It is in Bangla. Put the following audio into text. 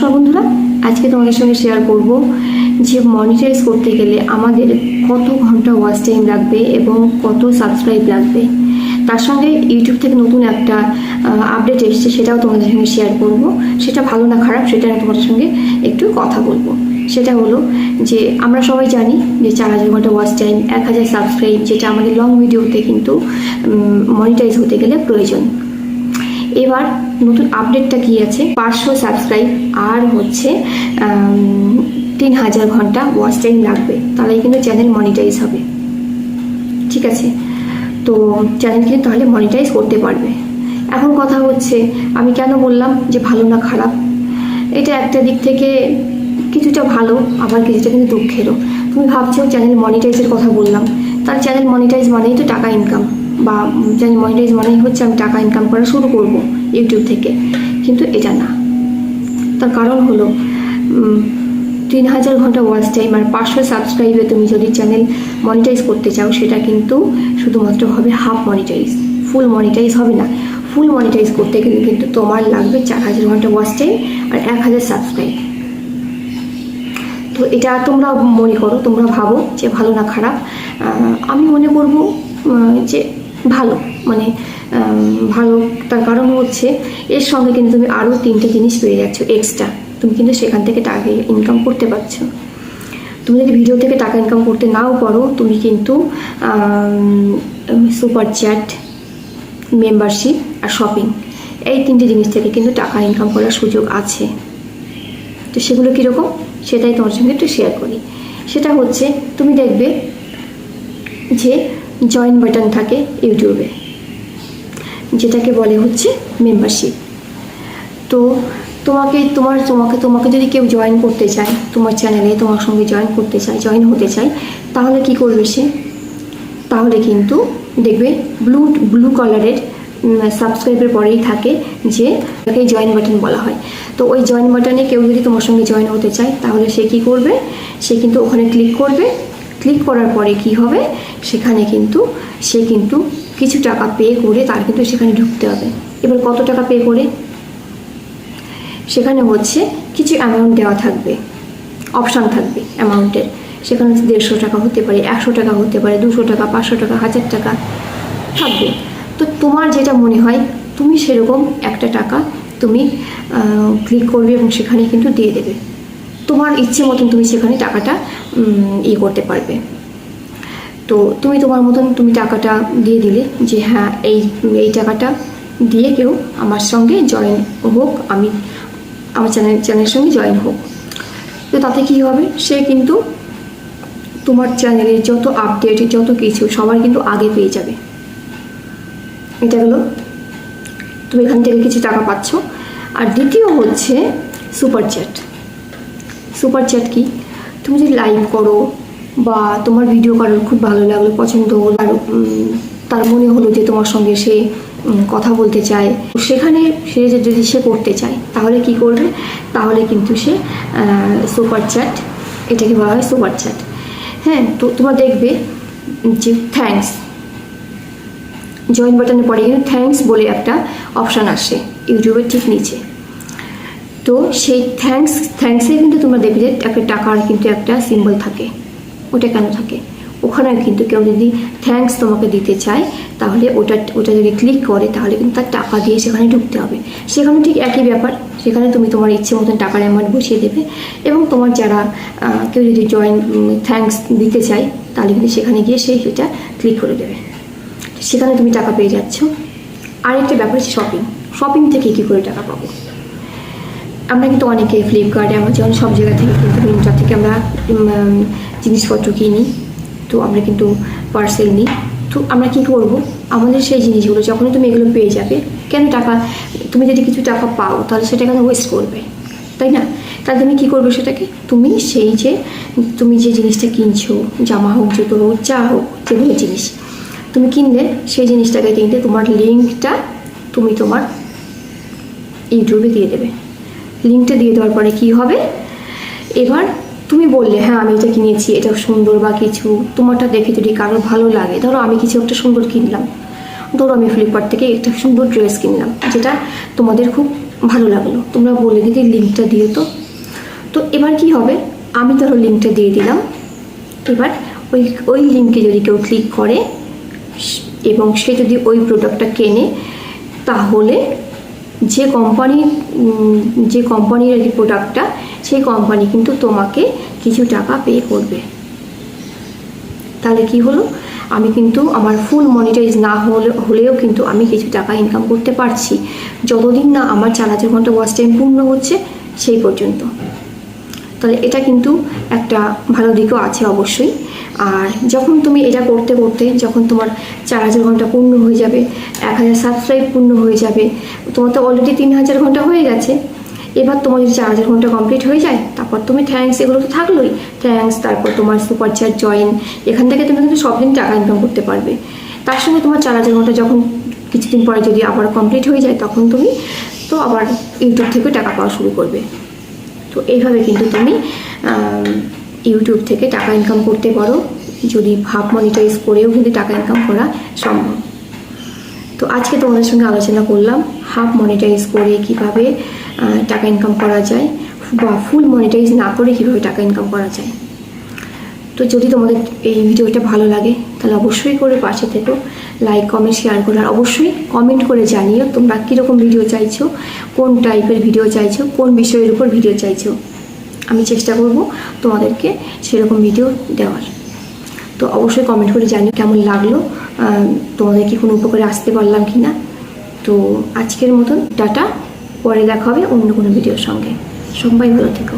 নমস্কার বন্ধুরা, আজকে তোমাদের সঙ্গে শেয়ার করব যে মনিটাইজ করতে গেলে আমাদের কত ঘণ্টা ওয়াচ টাইম লাগবে এবং কত সাবস্ক্রাইব লাগবে। তার সঙ্গে ইউটিউব থেকে নতুন একটা আপডেট এসছে সেটাও তোমাদের সঙ্গে শেয়ার করব। সেটা ভালো না খারাপ, সেটা আমি তোমাদের সঙ্গে একটু কথা বলব। সেটা হলো যে, আমরা সবাই জানি যে চার হাজার ঘণ্টা ওয়াচ টাইম এক হাজার সাবস্ক্রাইব যেটা আমাদের লং ভিডিওতে কিন্তু মনিটাইজ হতে গেলে প্রয়োজন। এবার নতুন আপডেটটা কি আছে? পাঁচশো সাবস্ক্রাইব আর হচ্ছে তিন হাজার ঘণ্টা ওয়াচ টাইম লাগবে। তাহলে কিন্তু চ্যানেল মনিটাইজ হবে। ঠিক আছে? তো চ্যানেল কিন্তু তাহলে মনিটাইজ করতে পারবে। এখন কথা হচ্ছে, আমি কেন বললাম যে ভালো না খারাপ? এটা একটা দিক থেকে কিছুটা ভালো, আবার কিছুটা কিন্তু দুঃখেরও। তুমি ভাবছ চ্যানেল মনিটাইজের কথা বললাম। তার চ্যানেল মনিটাইজ মানেই তো টাকা ইনকাম বা চ্যানেল মনিটাইজ মানেই হচ্ছে আমি টাকা ইনকাম করা শুরু করব ইউটিউব থেকে। কিন্তু এটা না। তার কারণ হলো তিন হাজার ঘণ্টা ওয়াচ টাইম আর পাঁচশো সাবস্ক্রাইবে তুমি যদি চ্যানেল মনিটাইজ করতে চাও, সেটা কিন্তু শুধুমাত্র হবে হাফ মনিটাইজ ফুল মনিটাইজ হবে না। ফুল মনিটাইজ করতে গেলে কিন্তু তোমার লাগবে চার হাজার ঘণ্টা ওয়াচ টাইম আর এক হাজার সাবস্ক্রাইব তো এটা তোমরা মনে করো, তোমরা ভাবো যে ভালো না খারাপ। আমি মনে করব যে ভালো মানে ভালো তার কারণ হচ্ছে এর সঙ্গে কিন্তু তুমি আরও তিনটে জিনিস পেয়ে যাচ্ছ এক্সট্রা তুমি কিন্তু সেখান থেকে টাকা ইনকাম করতে পারছ। তুমি যদি ভিডিও থেকে টাকা ইনকাম করতে নাও পারো, তুমি কিন্তু সুপার চ্যাট মেম্বারশিপ আর শপিং এই তিনটে জিনিস থেকে কিন্তু টাকা ইনকাম করার সুযোগ আছে। তো সেগুলো কীরকম? সেটাই তোমার সঙ্গে একটু শেয়ার করি। সেটা হচ্ছে, তুমি দেখবে যে জয়েন বাটন থাকে ইউটিউবে, যেটাকে বলে হচ্ছে মেম্বারশিপ তো তোমাকে, তোমার, তোমাকে তোমাকে যদি কেউ জয়েন করতে চায়, তোমার চ্যানেলে তোমার সঙ্গে জয়েন করতে চায় জয়েন হতে চায়, তাহলে কি করবে সে? তাহলে কিন্তু দেখবে ব্লু ব্লু কালারের সাবস্ক্রাইবের পরেই থাকে যে তাকে জয়েন বাটন বলা হয়। তো ওই জয়েন বাটনে কেউ যদি তোমার সঙ্গে জয়েন হতে চায়, তাহলে সে কি করবে? সে কিন্তু ওখানে ক্লিক করবে ক্লিক করার পরে কি হবে? সেখানে কিন্তু সে কিন্তু কিছু টাকা পে করে তার কিন্তু সেখানে ঢুকতে হবে। এবার কত টাকা পে করে? সেখানে হচ্ছে কিছু অ্যামাউন্ট দেওয়া থাকবে। অপশান থাকবে অ্যামাউন্টের সেখানে হচ্ছে দেড়শো টাকা হতে পারে, একশো টাকা হতে পারে, দুশো টাকা, পাঁচশো টাকা, হাজার টাকা থাকবে। তো তোমার যেটা মনে হয়, তুমি সেরকম একটা টাকা তুমি ক্লিক করবে এবং সেখানে কিন্তু দিয়ে দেবে। তোমার ইচ্ছে মতন তুমি সেখানে টাকাটা ইয়ে করতে পারবে। তো তুমি তোমার মতন তুমি টাকাটা দিয়ে দিলে যে হ্যাঁ এই এই টাকাটা দিয়ে কেউ আমার সঙ্গে জয়েন হোক, আমি আমার চ্যানেল চ্যানেলের সঙ্গে জয়েন হোক। তো তাতে কী হবে? সে কিন্তু তোমার চ্যানেলে যত আপডেট যত কিছু, সবার কিন্তু আগে পেয়ে যাবে। এটা হলো, তুমি এখান থেকে কিছু টাকা পাচ্ছ। আর দ্বিতীয় হচ্ছে সুপার চ্যাট সুপার চ্যাট কি? তুমি যদি লাইভ করো বা তোমার ভিডিও কারোর খুব ভালো লাগল, পছন্দ হলো আর তার মনে হলো যে তোমার সঙ্গে সে কথা বলতে চায় সেখানে সে যদি সে করতে চায়, তাহলে কি করবে? তাহলে কিন্তু সে সুপার চ্যাট, এটাকে বলা হয় সুপার চ্যাট। হ্যাঁ তো তোমরা দেখবে যে থ্যাঙ্কস জয়েন বাটনের পরে কিন্তু থ্যাঙ্কস বলে একটা অপশান আসে, ইউটিউবের ঠিক নিচে। তো সেই থ্যাঙ্কস থ্যাঙ্কসে কিন্তু তোমরা দেখবে যে একটা টাকার কিন্তু একটা সিম্বল থাকে। ওটা কেন থাকে? ওখানে কিন্তু কেউ যদি থ্যাঙ্কস তোমাকে দিতে চায়, তাহলে ওটা ওটা যদি ক্লিক করে, তাহলে কিন্তু তার টাকা দিয়ে সেখানে ঢুকতে হবে। সেখানে ঠিক একই ব্যাপার, সেখানে তুমি তোমার ইচ্ছে মতন টাকার অ্যামাউন্ট বসিয়ে দেবে এবং তোমার যারা কেউ যদি জয়েন থ্যাঙ্কস দিতে চায়, তাহলে কিন্তু সেখানে গিয়ে সে সেটা ক্লিক করে দেবে। সেখানে তুমি টাকা পেয়ে যাচ্ছ। আরেকটা ব্যাপার হচ্ছে শপিং শপিং থেকে কী করে টাকা পাবো? আমরা কিন্তু অনেকে ফ্লিপকার্ট অ্যামাজন সব জায়গা থেকে কিন্তু মিন্ত্রা থেকে আমরা জিনিসপত্র কিনি। তো আমরা কিন্তু পার্সেল নিই। তো আমরা কি করব? আমাদের সেই জিনিসগুলো, যখনই তুমি এগুলো পেয়ে যাবে, কেন টাকা, তুমি যদি কিছু টাকা পাও, তাহলে সেটা কেন ওয়েস্ট করবে? তাই না? তাহলে তুমি কী করবে সেটাকে? তুমি সেই যে, তুমি যে জিনিসটা কিনছো, জামা হোক, জুতো হোক, যা হোক যেগুলো জিনিস, তুমি কিনলে সেই জিনিসটাকে কিনতে তোমার লিঙ্কটা তুমি তোমার ইউটিউবে দিয়ে দেবে। লিঙ্কটা দিয়ে দেওয়ার পরে কি হবে? এবার তুমি বললে হ্যাঁ আমি এটা কিনেছি, এটা সুন্দর বা কিছু। তোমারটা দেখে যদি কারও ভালো লাগে, ধরো আমি কিছু একটা সুন্দর কিনলাম। ধরো আমি ফ্লিপকার্ট থেকে একটা সুন্দর ড্রেস কিনলাম, যেটা তোমাদের খুব ভালো লাগল। তোমরা বলে দিদি লিঙ্কটা দিও তো। তো এবার কি হবে? আমি ধরো লিঙ্কটা দিয়ে দিলাম। এবার ওই ওই লিঙ্কে যদি কেউ ক্লিক করে, এবং সে যদি ওই প্রোডাক্টটা কেনে, তাহলে যে কোম্পানির যে কোম্পানির আর কি প্রোডাক্টটা সেই কোম্পানি কিন্তু তোমাকে কিছু টাকা পে করবে। তাহলে কি হলো? আমি কিন্তু আমার ফুল মনিটাইজ না হলে, হলেও কিন্তু আমি কিছু টাকা ইনকাম করতে পারছি। যতদিন না আমার চার হাজার ঘণ্টা টাইম পূর্ণ হচ্ছে, সেই পর্যন্ত। তাহলে এটা কিন্তু একটা ভালো দিকও আছে অবশ্যই। আর যখন তুমি এটা করতে করতে যখন তোমার চার হাজার ঘণ্টা পূর্ণ হয়ে যাবে, এক হাজার সাবস্ক্রাইব পূর্ণ হয়ে যাবে, তোমার তো অলরেডি তিন হাজার ঘণ্টা হয়ে গেছে। এবার তোমার যদি চার হাজার ঘণ্টা কমপ্লিট হয়ে যায়, তারপর তুমি থ্যাঙ্কস এগুলো তো থাকলোই। থ্যাঙ্কস তারপর তোমার সুপার চার্জ জয়েন এখান থেকে তুমি কিন্তু সব দিন টাকা ইনকাম করতে পারবে। তার সঙ্গে তোমার চার হাজার ঘণ্টা যখন কিছুদিন পরে যদি আবার কমপ্লিট হয়ে যায়, তখন তুমি তো আবার ইউটিউব থেকে টাকা পাওয়া শুরু করবে। তো এইভাবে কিন্তু তুমি ইউটিউব থেকে টাকা ইনকাম করতে পারো, যদি ভাব মনিটাইজ করেও কিন্তু টাকা ইনকাম করা সম্ভব। তো আজকে তোমাদের সঙ্গে আলোচনা করলাম হাফ মনিটাইজ করে কীভাবে টাকা ইনকাম করা যায়, বা ফুল মনিটাইজ না করে কীভাবে টাকা ইনকাম করা যায়। তো যদি তোমাদের এই ভিডিওটা ভালো লাগে তাহলে অবশ্যই করে পাশে থেকো। লাইক কমেন্ট শেয়ার করো আর অবশ্যই কমেন্ট করে জানিও তোমরা কীরকম ভিডিও চাইছো, কোন টাইপের ভিডিও চাইছো, কোন বিষয়ের উপর ভিডিও চাইছো। আমি চেষ্টা করব তোমাদেরকে সেরকম ভিডিও দেওয়ার। তো অবশ্যই কমেন্ট করে জানিও কেমন লাগল তোমাদের কি কোনো উপকারে আসতে পারলাম কি না তো আজকের মতন টাটা, পরে দেখা হবে অন্য কোনো ভিডিওর সঙ্গে। সবাই ভালো থেকো।